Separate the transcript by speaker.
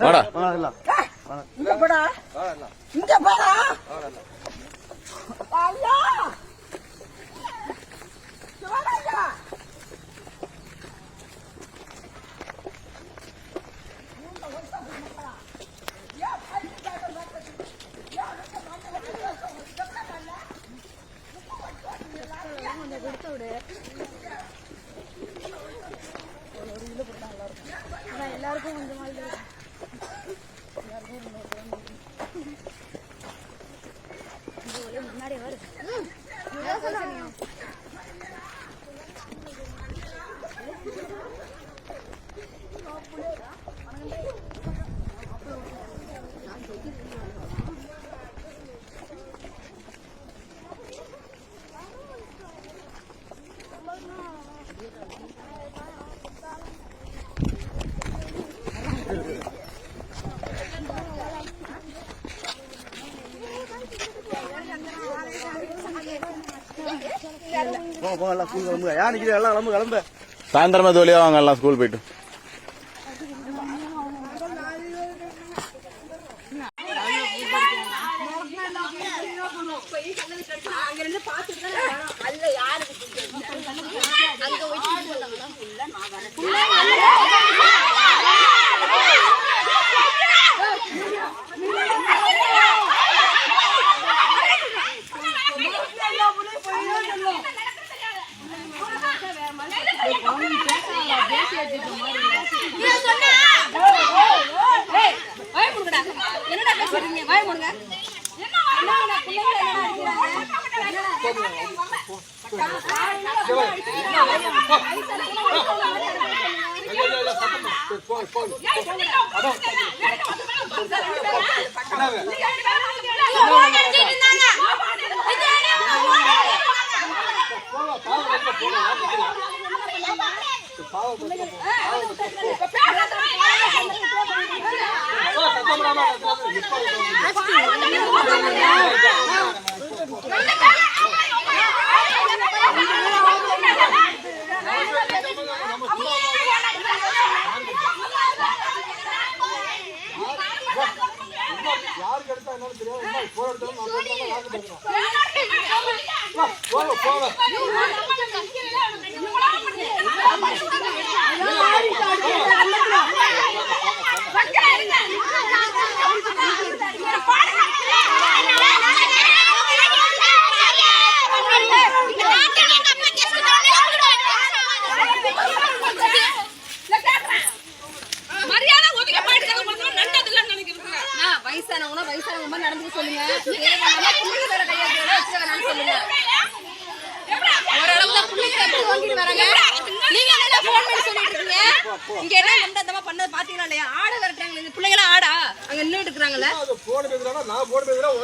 Speaker 1: வாடா.
Speaker 2: இங்க போடா. இங்க போடா. ஐயா சிவராஜா
Speaker 3: எல்லாருக்கும்
Speaker 4: எல்லாம் ஸ்கூல் கிளம்புங்க ஏன் நிக்கிறீங்க எல்லாம் கிளம்பு கிளம்பு
Speaker 1: சாயந்தரமா தோலியா வாங்க எல்லாம் ஸ்கூல் போயிட்டு
Speaker 3: என்னடா பேசுறீங்க வாய் முடுங்க என்னடா
Speaker 4: யாருக்கு எடுத்தா என்னன்னு தெரியாது என்ன போற எடுத்தாலும்
Speaker 3: வயசானவங்க வயசானவங்க மாதிரி நடந்துக்க சொல்லுங்க. தேவையான புள்ளிங்க வேற கையால வச்சுக்க வேணாம்னு சொல்லுங்க. ஓரளவுல புள்ளிங்க எப்படி வாங்கிட்டு வராங்க? நீங்க என்ன ஃபோன் பண்ணி சொல்லிட்டு இருக்கீங்க? இங்க என்ன மாதிரி பண்ணது பாத்தீங்களா இல்லையா? ஆடு விரட்டுறாங்க இந்த பிள்ளைங்க ஆடா. அங்க நின்னுட்டு இருக்காங்கல்ல
Speaker 4: அது போன் பேசுறானா நான் போன் பேசுறேன்